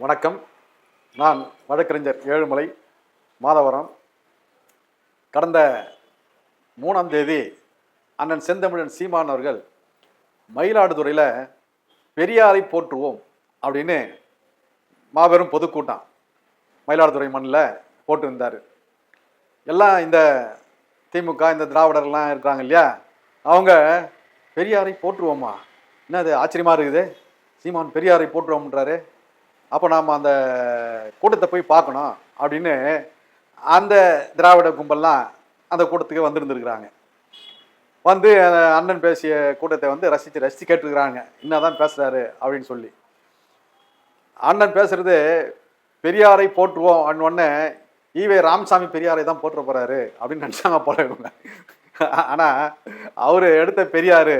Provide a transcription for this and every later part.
வணக்கம். நான் வழக்கறிஞர் ஏழுமலை மாதவரம். கடந்த மூணாம் தேதி அண்ணன் செந்தமிழன் சீமான் அவர்கள் மயிலாடுதுறையில் பெரியாரை போற்றுவோம் அப்படின்னு மாபெரும் பொதுக்கூட்டம் மயிலாடுதுறை மண்ணில் போட்டிருந்தார். எல்லாம் இந்த திமுக இந்த திராவிடர்லாம் இருக்கிறாங்க இல்லையா? அவங்க பெரியாரை போற்றுவோமா? என்ன அது ஆச்சரியமாக இருக்குது? சீமான் பெரியாரை போற்றுவோம்ன்றாரு. அப்போ நாம் அந்த கூட்டத்தை போய் பார்க்கணும் அப்படின்னு அந்த திராவிட கும்பல்லாம் அந்த கூட்டத்துக்கு வந்திருந்துருக்குறாங்க. வந்து அண்ணன் பேசிய கூட்டத்தை வந்து ரசித்து ரசித்து கேட்டுருக்குறாங்க. என்னதான் பேசுகிறாரு அப்படின்னு சொல்லி. அண்ணன் பேசுறது பெரியாரை போற்றுவோம் அப்படின்னு உடனே ஈவே ராமசாமி பெரியாரை தான் போற்ற போகிறாரு அப்படின்னு நினச்சாங்க போல இவங்க. ஆனால் அவர் எடுத்த பெரியார்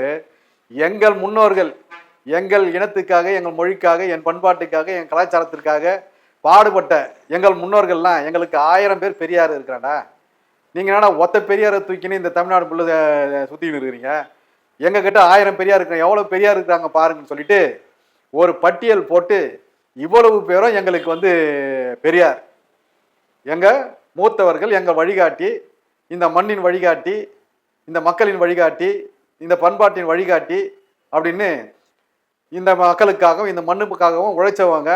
எங்கள் முன்னோர்கள் எங்கள் இனத்துக்காக எங்கள் மொழிக்காக என் பண்பாட்டுக்காக என் கலாச்சாரத்திற்காக பாடுபட்ட எங்கள் முன்னோர்கள்லாம் எங்களுக்கு ஆயிரம் பேர் பெரியார் இருக்கிறாண்டா? நீங்கள் என்னடா ஒத்த பெரியாரை தூக்கின்னு இந்த தமிழ்நாடு புள்ள சுற்றின்னு இருக்கிறீங்க? எங்கள் கிட்ட ஆயிரம் பெரியார் இருக்கிறாங்க எவ்வளோ பெரியார் இருக்கிறாங்க பாருங்கன்னு சொல்லிட்டு ஒரு பட்டியல் போட்டு இவ்வளவு பேரும் எங்களுக்கு வந்து பெரியார். எங்கள் மூத்தவர்கள் எங்கள் வழிகாட்டி இந்த மண்ணின் வழிகாட்டி இந்த மக்களின் வழிகாட்டி இந்த பண்பாட்டின் வழிகாட்டி அப்படின்னு இந்த மக்களுக்காகவும் இந்த மண்ணுக்காகவும் உழைச்சவங்க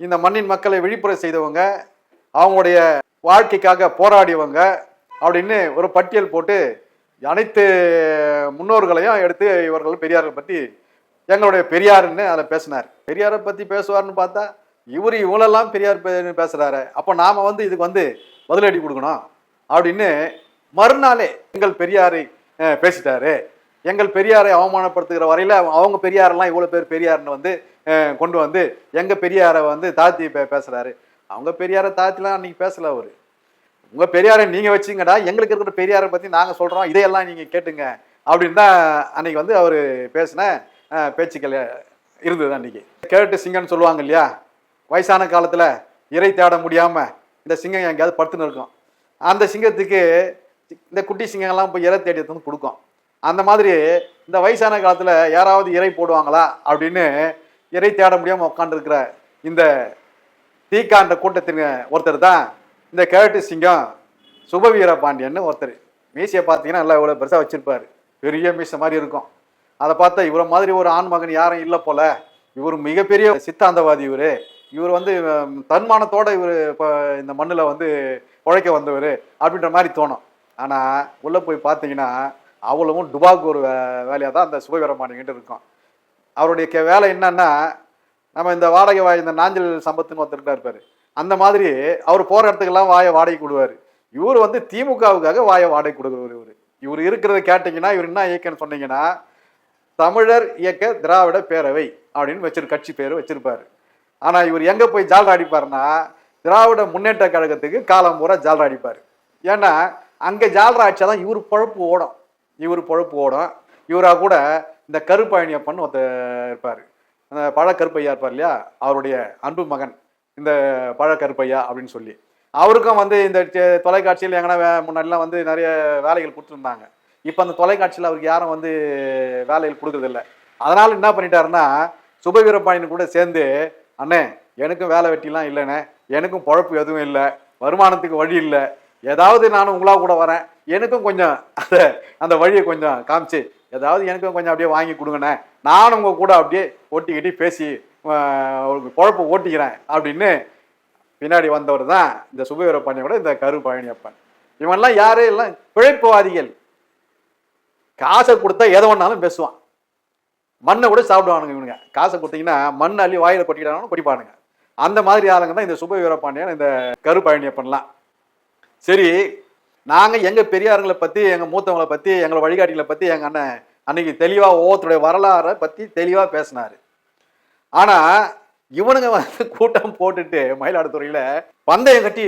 இந்த மண்ணின் மக்களை விழிப்புரை செய்தவங்க அவங்களுடைய வாழ்க்கைக்காக போராடியவங்க அப்படின்னு ஒரு பட்டியல் போட்டு அனைத்து முன்னோர்களையும் எடுத்து இவர்கள் பெரியாரை பற்றி எங்களுடைய பெரியாருன்னு அதை பேசினார். பெரியாரை பற்றி பேசுவார்னு பார்த்தா இவர் இவங்களெல்லாம் பெரியார் பேசுகிறாரு அப்போ நாம் வந்து இதுக்கு வந்து பதிலடி கொடுக்கணும் அப்படின்னு மறுநாளே எங்கள் பெரியாரை பேசிட்டாரு. எங்கள் பெரியாரை அவமானப்படுத்துகிற வரையில அவங்க பெரியாரெல்லாம் இவ்வளோ பேர் பெரியார்னு வந்து கொண்டு வந்து எங்க பெரியாரை வந்து தாத்தி பே பேசுறாரு. அவங்க பெரியாரை தாத்திலாம் அன்னைக்கு பேசல அவரு. உங்க பெரியாரை நீங்க வச்சுங்கடா எங்களுக்கு இருக்கிற பெரியாரை பத்தி நாங்க சொல்றோம் இதையெல்லாம் நீங்க கேட்டுங்க அப்படின்னு தான் அன்னைக்கு வந்து அவர் பேசின பேச்சுக்கள் இருந்தது அன்னைக்கு. கேட்டு சிங்கம்னு சொல்லுவாங்க இல்லையா? வயசான காலத்துல இறை தேட முடியாம இந்த சிங்கம் எங்கேயாவது படுத்துன்னு இருக்கும். அந்த சிங்கத்துக்கு இந்த குட்டி சிங்கங்கள்லாம் போய் இறை தேடி வந்து கொடுக்கும். அந்த மாதிரி இந்த வயசான காலத்தில் யாராவது இறை போடுவாங்களா அப்படின்னு இறை தேட முடியாமல் உட்காந்துருக்கிற இந்த தீக்காண்ட கூட்டத்தின் ஒருத்தர் தான் இந்த கேரட்டு சிங்கம் சுபவீர பாண்டியன்னு ஒருத்தர். மீசையை பார்த்தீங்கன்னா நல்லா இவ்வளோ பெருசாக வச்சுருப்பார். பெரிய மீசை மாதிரி இருக்கும். அதை பார்த்தா இவரை மாதிரி ஒரு ஆண் மகன் யாரும் இல்லை போல. இவர் மிகப்பெரிய சித்தாந்தவாதி இவர். இவர் வந்து தன்மானத்தோடு இவர் இப்போ இந்த மண்ணில் வந்து உழைக்க வந்தவர் அப்படின்ற மாதிரி தோணும். ஆனால் உள்ளே போய் பார்த்தீங்கன்னா அவ்வளவும் டுபாக்கு ஒரு வேலையாக தான் அந்த சுபவீர இருக்கும். அவருடைய கே- வேலை என்னன்னா நம்ம இந்த வாடகை வாய் இந்த நாஞ்சல் சம்பத்துன்னு ஒருத்தர் இருப்பார் அந்த மாதிரி அவர் போகிற இடத்துக்கெல்லாம் வாயை வாடகை கொடுவார். இவர் வந்து திமுகவுக்காக வாயை வாடகை கொடுக்குறவர் இவர். இவர் இருக்கிறத கேட்டிங்கன்னா இவர் என்ன இயக்கன்னு சொன்னீங்கன்னா தமிழர் இயக்க திராவிட பேரவை அப்படின்னு வச்சிரு கட்சி பேர் வச்சிருப்பாரு. ஆனால் இவர் எங்கே போய் ஜால்ரா அடிப்பாருன்னா திராவிட முன்னேற்ற கழகத்துக்கு காலம் பூரா ஜால்ரா அடிப்பார் ஏன்னா அங்கே ஜால்ரா அடிச்சாதான் இவர் பொழப்பு ஓடும். இவர் பொழப்பு ஓடும். இவராக கூட இந்த கருப்பயணியப்பன் ஒருத்தர் இருப்பார். அந்த பழ கருப்பையா இருப்பார் இல்லையா? அவருடைய அன்பு மகன். இந்த பழ கருப்பையா அப்படின்னு சொல்லி. அவருக்கும் வந்து இந்த தொலைக்காட்சியில் எங்கன்னா முன்னாடிலாம் வந்து நிறைய வேலைகள் கொடுத்துருந்தாங்க. இப்போ அந்த தொலைக்காட்சியில் அவருக்கு யாரும் வந்து வேலைகள் கொடுக்குறதில்ல. அதனால் என்ன பண்ணிட்டாருன்னா சுபவீரபாண்டியன் கூட சேர்ந்து அண்ணே எனக்கும் வேலை வெட்டிலாம் இல்லைண்ணே. எனக்கும் பொழப்பு எதுவும் இல்லை. வருமானத்துக்கு வழி இல்லை. ஏதாவது நானும் உங்களா கூட வரேன். எனக்கும் கொஞ்சம் அந்த அந்த வழியை கொஞ்சம் காமிச்சு ஏதாவது எனக்கும் கொஞ்சம் அப்படியே வாங்கி கொடுங்கண்ணே. நானும் உங்கள் கூட அப்படியே ஓட்டிக்கிட்டு பேசி குழப்ப ஓட்டிக்கிறேன் அப்படின்னு பின்னாடி வந்தவர் தான் இந்த சுபவீர கூட இந்த கரு பழனியப்பன். இவன்லாம் யாரு? எல்லாம் பிழைப்புவாதிகள். காசை கொடுத்தா எதை வேணாலும் பேசுவான். மண்ணை கூட சாப்பிடுவானுங்க இவனுங்க. காசை கொடுத்தீங்கன்னா மண் அள்ளி வாயில் கொட்டிக்கிறானு கொட்டிப்பானுங்க. அந்த மாதிரி ஆளுங்க தான் இந்த சுப வீரபாண்டியன் இந்த கரு பழனியப்பன்லாம். சரி நாங்கள் எங்கள் பெரியாருங்களை பற்றி எங்கள் மூத்தவங்களை பற்றி எங்களை வழிகாட்டிகளை பற்றி எங்கள் அண்ணன் அன்னைக்கு தெளிவாக ஒவ்வொருத்தருடைய வரலாறை பற்றி தெளிவாக பேசினார். ஆனால் இவனுங்க வந்து கூட்டம் போட்டுட்டு மயிலாடுதுறையில் பந்தயம் கட்டி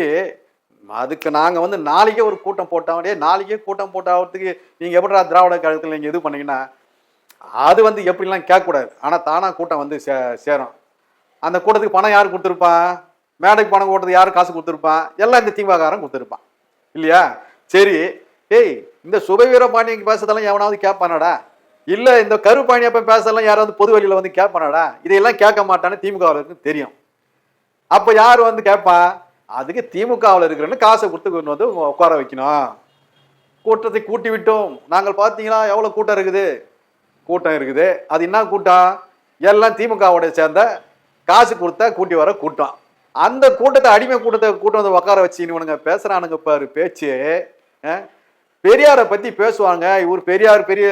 அதுக்கு நாங்கள் வந்து நாளைக்கே ஒரு கூட்டம் போட்டாவே நாளைக்கே கூட்டம் போட்டாவதுக்கு நீங்கள் எப்படா திராவிட கழகத்தில் நீங்கள் இது பண்ணீங்கன்னா அது வந்து எப்படிலாம் கேட்கக்கூடாது. ஆனால் தானாக கூட்டம் வந்து சே சேரும். அந்த கூட்டத்துக்கு பணம் யார் கொடுத்துருப்பான் மேடைக்கு பணம் ஓட்டுறது யாரும் காசு கொடுத்துருப்பான். எல்லாம் இந்த திமுககாரன் கொடுத்துருப்பான். இல்லையா? சரி. ஏய் இந்த சுபவீர பாண்டியன் பேசுறதெல்லாம் எவனாவது கேட்பானாடா? இல்லை இந்த கருப்பாணியப்ப பேசலாம் யாராவது பொது வழியில் வந்து கேட்பானாடா? இதையெல்லாம் கேட்க மாட்டான்னு திமுகவுக்கு தெரியும். அப்போ யார் வந்து கேட்பான் அதுக்கு திமுகவில் இருக்கிறன்னு காசை கொடுத்து கொண்டு வந்து உட்கார வைக்கணும். கூட்டத்தை கூட்டி விட்டோம். நாங்கள் பார்த்தீங்களா? எவ்வளோ கூட்டம் இருக்குது? கூட்டம் இருக்குது. அது என்ன கூட்டம்? எல்லாம் திமுகவோட சேர்ந்த காசு கொடுத்தா கூட்டி வர கூட்டம். அந்த கூட்டத்தை அடிமை கூட்டத்தை கூட்டம் வந்து உட்கார வச்சு இவனுங்க பேசுறானுங்க பாரு பேச்சு. பெரியாரை பத்தி பேசுவாங்க. இவர் பெரியார் பெரிய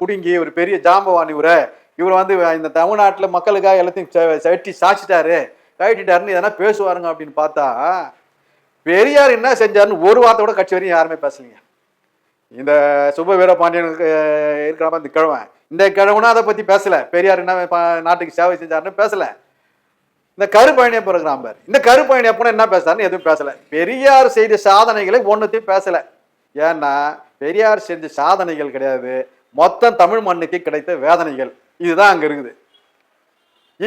புடுங்கி இவர் பெரிய ஜாம்பவான் இவரு. இவர் வந்து இந்த தமிழ்நாட்டில் மக்களுக்காக எல்லாத்தையும் செ- சாச்சிட்டாரு. கட்டிட்டாருன்னு எதனா பேசுவாருங்க அப்படின்னு பார்த்தா பெரியார் என்ன செஞ்சாருன்னு ஒரு வார்த்தை கூட கட்சி வரையும் யாருமே பேசலைங்க. இந்த சுப வீரபாண்டியனுக்கு இருக்கிற மாதிரி இந்த கிழவன். இந்த கிழவனும் அதை பத்தி பேசல. பெரியார் என்ன நாட்டுக்கு சேவை செஞ்சாருன்னு பேசலை. இந்த கருப்பயணியை பிறகுறான் பாரு. இந்த கருப்பயணி அப்போ என்ன பேசுறாருன்னு எதுவும் பேசல. பெரியார் செய்த சாதனைகளை ஒன்றுத்தையும் பேசல. ஏன்னா பெரியார் செஞ்ச சாதனைகள் கிடையாது. மொத்தம் தமிழ் மண்ணுக்கு கிடைத்த வேதனைகள். இதுதான் அங்க இருக்குது.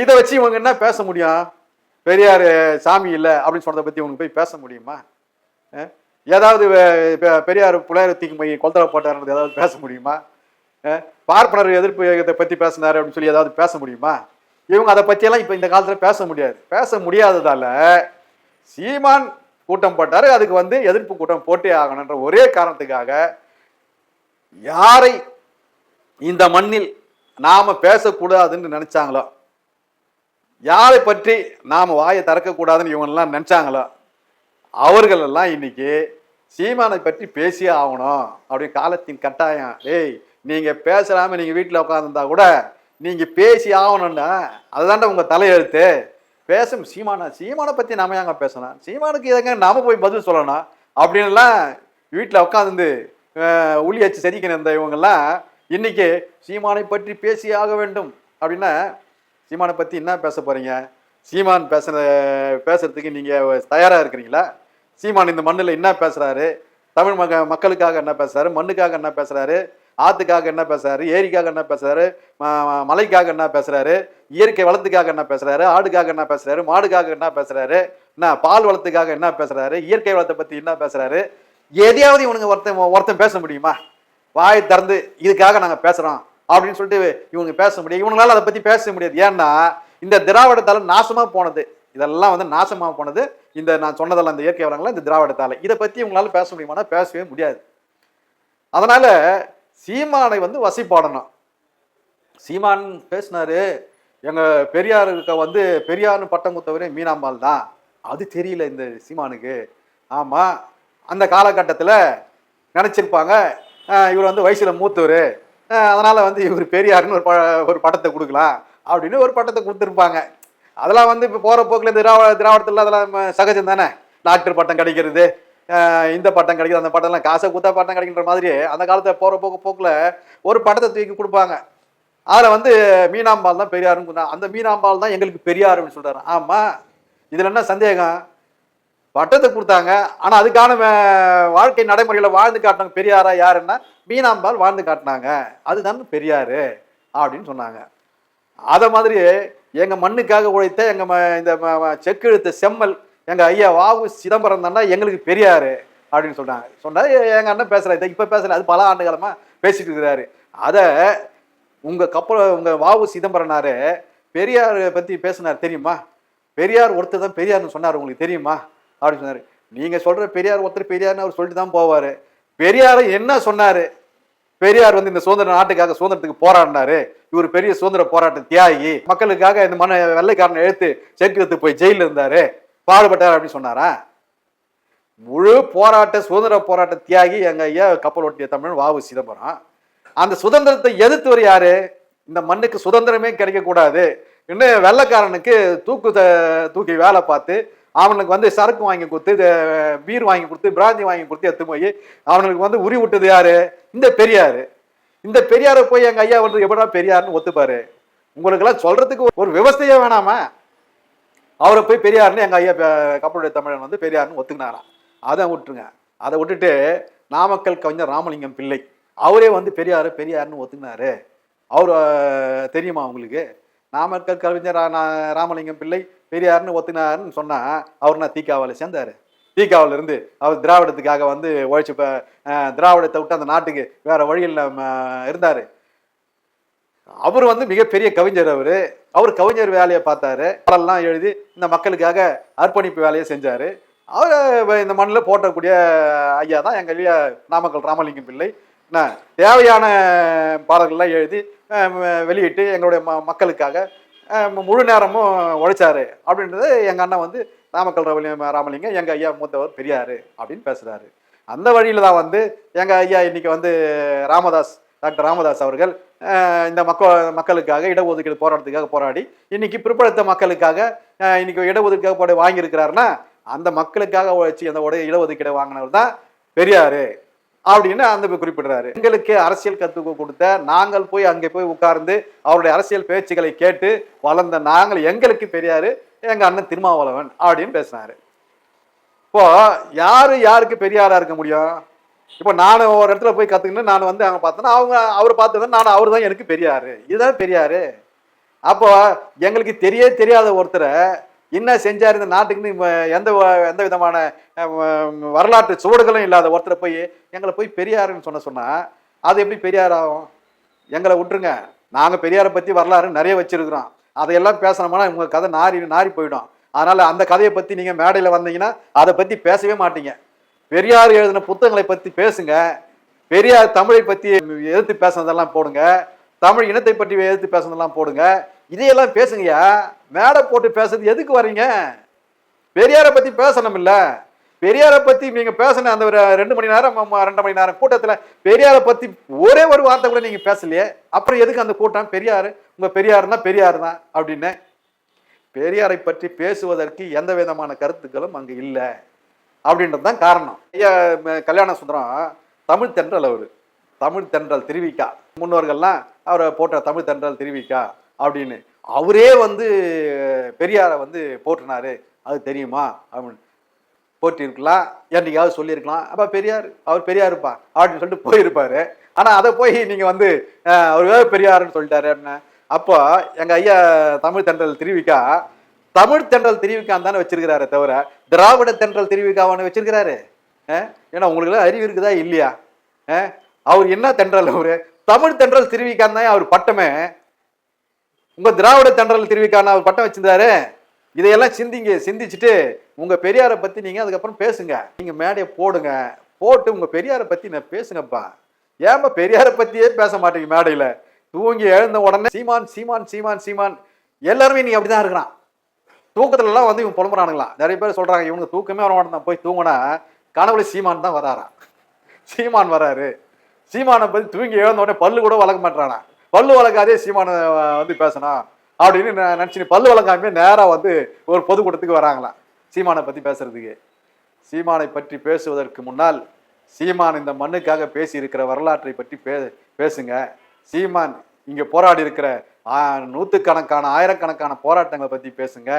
இதை வச்சு இவங்க என்ன பேச முடியும்? பெரியார் சாமி இல்லை அப்படின்னு சொன்னதை பத்தி இவங்க போய் பேச முடியுமா? ஏதாவது பெரியார் புலையர் தீக்கு மைய கொல்தலை போட்டார்ன்றது ஏதாவது பேச முடியுமா? பார்ப்பனர் எதிர்ப்பு இயக்கத்தை பத்தி பேசினாரு அப்படின்னு சொல்லி ஏதாவது பேச முடியுமா? இவங்க அதை பற்றியெல்லாம் இப்போ இந்த காலத்தில் பேச முடியாது. பேச முடியாததால சீமான் கூட்டம் போட்டார். அதுக்கு வந்து எதிர்ப்பு கூட்டம் போட்டே ஆகணுன்ற ஒரே காரணத்துக்காக யாரை இந்த மண்ணில் நாம் பேசக்கூடாதுன்னு நினச்சாங்களோ யாரை பற்றி நாம் வாயை திறக்கக்கூடாதுன்னு இவங்கெல்லாம் நினச்சாங்களோ அவர்களெல்லாம் இன்னைக்கு சீமானை பற்றி பேசியே ஆகணும். அப்படி காலத்தின் கட்டாயம். ஏய் நீங்கள் பேசலாமல் நீங்கள் வீட்டில் உட்காந்துருந்தா கூட நீங்கள் பேசி ஆகணும்னா அதுதான்டா உங்கள் தலையெழுத்து. பேசும் சீமானா சீமானை பற்றி நாம ஏங்க பேசணும் சீமானுக்கு எதங்க நாம போய் பதில் சொல்லணும் அப்படின்னுலாம் வீட்டில் உட்காந்து உளி வச்சு செதிக்கணும் இருந்த இவங்கெல்லாம் இன்னைக்கு சீமானை பற்றி பேசி ஆக வேண்டும். அப்படின்னா சீமானை பற்றி என்ன பேச போகிறீங்க சீமான் பேசுகிற பேசுகிறதுக்கு நீங்கள் தயாராக இருக்கிறீங்களா? சீமான் இந்த மண்ணில் என்ன பேசுகிறாரு தமிழ் மக மக்களுக்காக என்ன பேசுகிறாரு மண்ணுக்காக என்ன பேசுகிறாரு ஆத்துக்காக என்ன பேசுறாரு? ஏரிக்காக என்ன பேசுறாரு? மலைக்காக என்ன பேசுறாரு? இயற்கை வளத்துக்காக என்ன பேசுறாரு? ஆடுக்காக என்ன பேசுறாரு? மாடுக்காக என்ன பேசுறாரு? என்ன பால் வளத்துக்காக என்ன பேசுறாரு? இயற்கை வளத்தை பத்தி என்ன பேசுறாரு? எதையாவது இவனுங்க ஒருத்தன் ஒருத்தன் பேச முடியுமா? வாய் திறந்து இதுக்காக நாங்க பேசுறோம் அப்படின்னு சொல்லிட்டு இவங்க பேச முடியும் இவங்களால அதை பத்தி பேச முடியாது. ஏன்னா இந்த திராவிடத்தால நாசமா போனது இதெல்லாம் வந்து நாசமா போனது இந்த நான் சொன்னதெல்லாம் இந்த இயற்கை வளங்கள்லாம் இந்த திராவிடத்தால. இதை பத்தி இவங்களால பேச முடியுமானா பேசவே முடியாது. அதனால சீமானை வந்து வசிப்பாடணும். சீமான் பேசினாரு எங்க பெரியாருக்கு வந்து பெரியார்னு பட்டம் குத்தவரே மீனாம்பாள் தான். அது தெரியல இந்த சீமானுக்கு. ஆமா அந்த காலகட்டத்தில் நினைச்சிருப்பாங்க இவர் வந்து வயசுல மூத்தவர். அதனால வந்து இவர் பெரியாருன்னு ஒரு ப- ஒரு பட்டத்தை கொடுக்கலாம். அப்படின்னு ஒரு பட்டத்தை கொடுத்துருப்பாங்க. அதெல்லாம் வந்து இப்போ போகிற போக்கில் இந்த திராவிட திராவிடத்தில் அதெல்லாம் சகஜம் தானே? டாக்டர் பட்டம் கிடைக்கிறது. இந்த பட்டம் கிடைக்குது அந்த பட்டம்லாம் காசை கொடுத்தா பட்டம் கிடைக்கின்ற மாதிரி அந்த காலத்தில் போகிற போக்கு போக்கில் ஒரு பட்டத்தை தூக்கி கொடுப்பாங்க. அதில் வந்து மீனாம்பாள் தான் பெரியாருன்னு சொன்னாங்க. அந்த மீனாம்பாள் தான் எங்களுக்கு பெரியார் அப்படின்னு ஆமாம் இதில் என்ன சந்தேகம்? பட்டத்தை கொடுத்தாங்க ஆனால் அதுக்கான வாழ்க்கை நடைமுறைகளை வாழ்ந்து காட்டினாங்க பெரியாரா யாருன்னா மீனாம்பால் வாழ்ந்து காட்டினாங்க. அதுதான் பெரியாரு அப்படின்னு சொன்னாங்க. அதை மாதிரி எங்கள் மண்ணுக்காக உழைத்த எங்கள் ம- இந்த செக்கு எழுத்த செம்மல் எங்க ஐயா வாவு சிதம்பரம் தானே எங்களுக்கு பெரியாரு அப்படின்னு சொன்னாங்க சொன்னா எங்கள் எங்க அண்ணன் பேசுறாரு. இதை இப்ப பேசல. அது பல ஆண்டு காலமா பேசிட்டு இருக்கிறாரு. அதை உங்க கப்பல் உங்க வாவு சிதம்பரனாரு பெரியார் பத்தி பேசினார் தெரியுமா? பெரியார் ஒருத்தர் தான் பெரியார்னு சொன்னார். உங்களுக்கு தெரியுமா? அப்படின்னு சொன்னாரு. நீங்க சொல்ற பெரியார் ஒருத்தர் பெரியார்னு அவர் சொல்லிட்டு தான் போவார். பெரியார் என்ன சொன்னாரு? பெரியார் வந்து இந்த சுதந்திர நாட்டுக்காக சுதந்திரத்துக்கு போராடினாரு. இவர் பெரிய சுதந்திர போராட்ட தியாகி மக்களுக்காக இந்த மன வெள்ளைக்காரனை எழுத்து சேர்க்கிறது போய் ஜெயில இருந்தாரு. பாடுபட்டார் அப்படின்னு சொன்னாரா? முழு போராட்ட சுதந்திர போராட்ட தியாகி எங்க ஐயா கப்பல் ஓட்டிய தமிழன் வாவு சிதம்பரம். அந்த சுதந்திரத்தை எதிர்த்தவர் யாரு? இந்த மண்ணுக்கு சுதந்திரமே கிடைக்க கூடாது. இன்னும் வெள்ளக்காரனுக்கு தூக்கு தூக்கி வேலை பார்த்து அவனுக்கு வந்து சரக்கு வாங்கி கொடுத்து பீர் வாங்கி கொடுத்து பிராந்தி வாங்கி கொடுத்து எடுத்து போய் அவனுக்கு வந்து உரி விட்டது யாரு? இந்த பெரியார். இந்த பெரியாரை போய் எங்க ஐயா வந்து எப்படா பெரியார்னு ஒத்துப்பாரு? உங்களுக்கெல்லாம் சொல்றதுக்கு ஒரு விவசாயம் வேணாமா? அவரை போய் பெரியார்னு எங்கள் ஐயா கப்பலுடைய தமிழன் வந்து பெரியார்னு ஒத்துக்கினாராம். அதை விட்டுருங்க. அதை விட்டுட்டு நாமக்கல் கவிஞர் ராமலிங்கம் பிள்ளை அவரே வந்து பெரியார் பெரியார்னு ஒத்துக்கினாரு. அவர் தெரியுமா உங்களுக்கு? நாமக்கல் கவிஞர் ராமலிங்கம் பிள்ளை பெரியார்னு ஒத்துனாருன்னு சொன்னால் அவர் நான் தீக்காவில் சேர்ந்தார்? தீக்காவில் இருந்து அவர் திராவிடத்துக்காக வந்து உழைச்சி திராவிடத்தை விட்டு அந்த நாட்டுக்கு வேற வழியில் இருந்தார். அவர் வந்து மிகப்பெரிய கவிஞர் அவரு. அவர் கவிஞர் வேலையை பார்த்தாரு. பாடல்லாம் எழுதி இந்த மக்களுக்காக அர்ப்பணிப்பு வேலையை செஞ்சாரு. அவர் இந்த மண்ணில் போட்டக்கூடிய ஐயா தான் எங்கள் ஐயா நாமக்கல் ராமலிங்கம் பிள்ளை. தேவையான பாடல்கள்லாம் எழுதி வெளியிட்டு எங்களுடைய ம மக்களுக்காக முழு நேரமும் உழைச்சாரு. அப்படின்றது எங்கள் அண்ணன் வந்து நாமக்கல் ராமலிங்க ராமலிங்கம் எங்கள் ஐயா மூத்தவர் பெரியார் அப்படின்னு பேசுகிறாரு அந்த வழியில் தான் வந்து எங்கள் ஐயா இன்னைக்கு வந்து ராமதாஸ் டாக்டர் ராமதாஸ் அவர்கள் இந்த மக்கள் மக்களுக்காக இடஒதுக்கீடு போராட்டத்துக்காக போராடி இன்னைக்கு பிற்படுத்த மக்களுக்காக இன்னைக்கு இடஒதுக்கீடு போட வாங்கியிருக்கிறாருன்னா அந்த மக்களுக்காக உழைச்சி அந்த உடைய இடஒதுக்கீடு வாங்கினவர் தான் பெரியாரு அப்படின்னு அந்த குறிப்பிடுறாரு. எங்களுக்கு அரசியல் கற்றுக்க கொடுத்த நாங்கள் போய் அங்கே போய் உட்கார்ந்து அவருடைய அரசியல் பேச்சுக்களை கேட்டு வளர்ந்த நாங்கள் எங்களுக்கு பெரியாரு எங்க அண்ணன் திருமாவளவன் அப்படின்னு பேசினாரு. இப்போ யாரு யாருக்கு பெரியாரா இருக்க முடியும்? இப்போ நான் ஒரு இடத்துல போய் கற்றுக்கின்னு நான் வந்து அங்கே பார்த்தேன்னா அவங்க அவர் பார்த்தது நான் அவர் தான் எனக்கு பெரியாரு. இதுதான் பெரியாரு? அப்போ எங்களுக்கு தெரிய தெரியாத ஒருத்தரை என்ன செஞ்சார்? இந்த நாட்டுக்குன்னு எந்த எந்த விதமான வரலாற்று சுவடுகளும் இல்லாத ஒருத்தரை போய் எங்களை போய் பெரியாருன்னு சொன்ன சொன்னால் அது எப்படி பெரியார் ஆகும் எங்களை விட்டுருங்க. நாங்கள் பெரியாரை பற்றி வரலாறு நிறைய வச்சுருக்குறோம். அதையெல்லாம் பேசணும்னா உங்கள் கதை நாரி நாரி போயிடும். அதனால் அந்த கதையை பற்றி நீங்கள் மேடையில் வந்தீங்கன்னா அதை பற்றி பேசவே மாட்டீங்க. பெரியார் எழுதின புத்தகங்களை பற்றி பேசுங்க. பெரியார் தமிழை பற்றி எதிர்த்து பேசுனதெல்லாம் போடுங்க. தமிழ் இனத்தை பற்றி எதிர்த்து பேசுனதெல்லாம் போடுங்க. இதையெல்லாம் பேசுங்கய்யா. மேடை போட்டு பேசுறது எதுக்கு வர்றீங்க பெரியாரை பற்றி பேசணும் இல்லை பெரியாரை பற்றி நீங்கள் பேசின அந்த ஒரு ரெண்டு மணி நேரம் ரெண்டு மணி நேரம் கூட்டத்தில் பெரியாரை பற்றி ஒரே ஒரு வார்த்தை கூட நீங்கள் பேசலையே. அப்புறம் எதுக்கு அந்த கூட்டம்? பெரியார் உங்கள் பெரியார் பெரியாருன்னா பெரியார் தான் அப்படின்னு. பெரியாரை பற்றி பேசுவதற்கு எந்த விதமான கருத்துக்களும் அங்கே இல்லை. அப்படின்றது தான் காரணம். ஐயா ம- கல்யாண சுந்தரம் தமிழ் தென்றல் அவர். தமிழ் தென்றல் திருவிக்கா. முன்னோர்கள்லாம் அவரை போட்ட தமிழ் தென்றல் திருவிக்கா அப்படின்னு. அவரே வந்து பெரியாரை வந்து போட்டினாரு அது தெரியுமா? அப்படின்னு. போட்டிருக்கலாம் என்றைக்காவது சொல்லியிருக்கலாம். அப்போ பெரியார் அவர் பெரியாருப்பா அப்படின்னு சொல்லிட்டு போயிருப்பாரு. ஆனால் அதை போய் நீங்கள் வந்து அவர் பெரியாருன்னு சொல்லிட்டாரு அப்படின்னு அப்போ எங்கள் ஐயா தமிழ் தென்றல் திருவிக்கா தமிழ் தென்றல் திருவிக்கான் தானே வச்சிருக்கிறாரே தவிர திராவிட தென்றல் திருவிக்காவான்னு வச்சிருக்கிறாரு. ஏன்னா உங்களுக்கு அறிவு இருக்குதா இல்லையா? அவர் என்ன தென்றல் அவரு? தமிழ் தென்றல் திருவிக்கான் தான் அவர் பட்டமே? உங்க திராவிட தென்றல் திருவிக்கான அவர் பட்டம் வச்சிருந்தாரு. இதையெல்லாம் சிந்திங்க சிந்திச்சுட்டு உங்க பெரியாரை பத்தி நீங்க அதுக்கப்புறம் பேசுங்க. நீங்க மேடையை போடுங்க. போட்டு உங்க பெரியாரை பத்தி நான் பேசுங்கப்பா. ஏன்பா பெரியாரை பத்தியே பேச மாட்டீங்க மேடையில? தூங்கி எழுந்த உடனே சீமான் சீமான் சீமான் சீமான். எல்லாருமே நீ அப்படிதான் இருக்கிறான். தூக்கத்துலலாம் வந்து இவங்க புலம்புறானுங்களாம் நிறைய பேர் சொல்கிறாங்க இவங்க தூக்கமே வர மாட்டான் போய் தூங்கினா கனவுல சீமான் தான் வராராம் சீமான் வராரு. சீமானை பற்றி தூங்கி எழுந்த உடனே பல்லு கூட வளர்க்க மாட்டானா பல்லு வளர்க்காதே சீமானை வந்து பேசணும் அப்படின்னு நினச்சி பல்லு வளர்க்காம நேராக வந்து ஒரு பொதுக்கூட்டத்துக்கு வராங்களாம் சீமானை பற்றி பேசுறதுக்கு. சீமானை பற்றி பேசுவதற்கு முன்னால் சீமான் இந்த மண்ணுக்காக பேசி இருக்கிற வரலாற்றை பற்றி பே பேசுங்க. சீமான் இங்கே போராடி இருக்கிற நூற்றுக்கணக்கான ஆயிரக்கணக்கான போராட்டங்களை பற்றி பேசுங்க.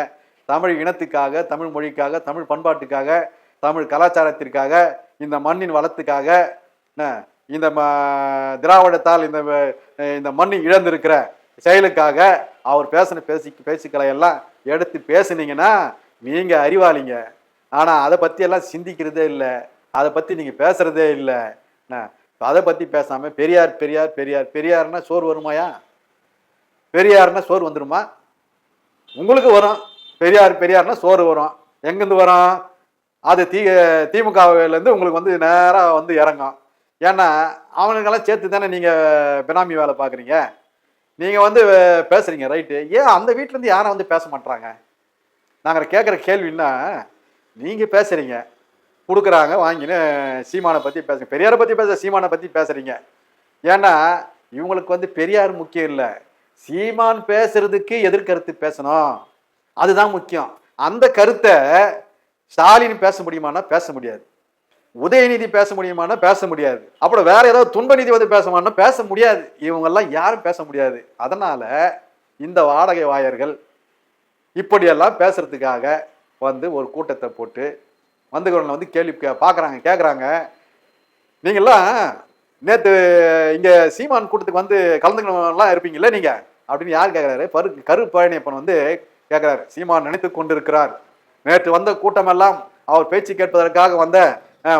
தமிழ் இனத்துக்காக தமிழ் மொழிக்காக தமிழ் பண்பாட்டுக்காக தமிழ் கலாச்சாரத்திற்காக இந்த மண்ணின் வளத்துக்காக இந்த ம- திராவிடத்தால் இந்த இந்த மண்ணை இழந்திருக்கிற செயலுக்காக அவர் பேசின பேசி பேச்சுக்களை எல்லாம் எடுத்து பேசுனீங்கன்னா நீங்கள் அறிவாளிங்க. ஆனால் அதை பற்றியெல்லாம் எல்லாம் சிந்திக்கிறதே இல்லை. அதை பற்றி நீங்கள் பேசுகிறதே இல்லை. அதை பற்றி பேசாமல் பெரியார் பெரியார் பெரியார் பெரியார்னா சோறு வருமாயா? பெரியார்னா சோறு வந்துருமா? உங்களுக்கு வரும். பெரியார் பெரியார்னா சோறு வரும். எங்கேருந்து வரும்? அது தி திமுகவிலேருந்து உங்களுக்கு வந்து நேராக வந்து இறங்கும். ஏன்னா அவனுக்கெல்லாம் சேர்த்து தானே நீங்கள் பினாமி வேலை பார்க்குறீங்க? நீங்கள் வந்து பேசுகிறீங்க ரைட்டு. ஏன் அந்த வீட்டிலேருந்து யாரும் வந்து பேச மாட்டாங்க நாங்கள் கேட்குற கேள்வின்னா நீங்கள் பேசுகிறீங்க கொடுக்குறாங்க வாங்கின்னு சீமானை பற்றி பேசுங்க. பெரியாரை பற்றி பேச சீமானை பற்றி பேசுகிறீங்க ஏன்னா இவங்களுக்கு வந்து பெரியார் முக்கியம் இல்லை. சீமான் பேசுறதுக்கு எதிர்கருத்து பேசணும். அதுதான் முக்கியம். அந்த கருத்தை ஸ்டாலின் பேச முடியுமானா பேச முடியாது. உதயநிதி பேச முடியுமானா பேச முடியாது. அப்புறம் வேற ஏதாவது துன்ப நிதி வந்து பேசமானா பேச முடியாது. இவங்கெல்லாம் யாரும் பேச முடியாது. அதனால இந்த வாடகை வாயர்கள் இப்படியெல்லாம் பேசுறதுக்காக வந்து ஒரு கூட்டத்தை போட்டு வந்துக்கிறவங்களை வந்து கேள்வி கே பார்க்குறாங்க கேட்குறாங்க நீங்கள்லாம் நேற்று இங்கே சீமான் கூட்டத்துக்கு வந்து கலந்துக்கணும்லாம் இருப்பீங்கல்ல நீங்கள் அப்படின்னு யார் கேட்குறாரு பரு கரு பழனியப்பன் வந்து கேட்குறாரு. சீமான் நினைத்து கொண்டிருக்கிறார். நேற்று வந்த கூட்டமெல்லாம் அவர் பேச்சு கேட்பதற்காக வந்த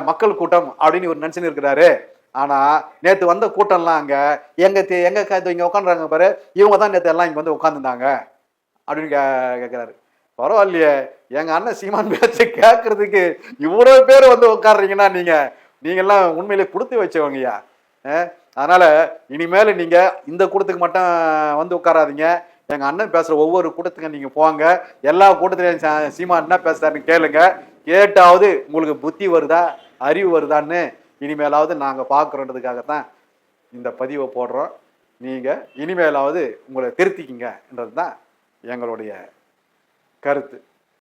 மக்கள் கூட்டம் அப்படின்னு இவர் நினச்சின்னு இருக்கிறாரு. ஆனால் நேற்று வந்த கூட்டம்லாம் அங்கே எங்க தே- எங்க இங்க உட்காந்துறாங்க பாரு இவங்க தான் நேற்று எல்லாம் இங்கே வந்து உட்காந்துருந்தாங்க அப்படின்னு கே கேட்குறாரு. பரவாயில்லையே எங்கள் அண்ணன் சீமான் பேச்சு கேட்கறதுக்கு இவ்வளோ பேர் வந்து உட்காடுறீங்கன்னா நீங்கள் நீங்கள்லாம் உண்மையிலே கொடுத்து வச்சவங்கய்யா அதனால இனிமேல் நீங்கள் இந்த கூட்டத்துக்கு மட்டும் வந்து உட்காராதீங்க எங்கள் அண்ணன் பேசுகிற ஒவ்வொரு கூட்டத்துக்கும் நீங்கள் போங்க. எல்லா கூட்டத்திலையும் சீமா என்ன பேசுறாருன்னு கேளுங்க. கேட்டாவது உங்களுக்கு புத்தி வருதா அறிவு வருதான்னு இனிமேலாவது நாங்கள் பார்க்குறோன்றதுக்காகத்தான் இந்த பதிவை போடுறோம். நீங்கள் இனிமேலாவது உங்களை திருத்திக்கிங்கன்றது தான் எங்களுடைய கருத்து.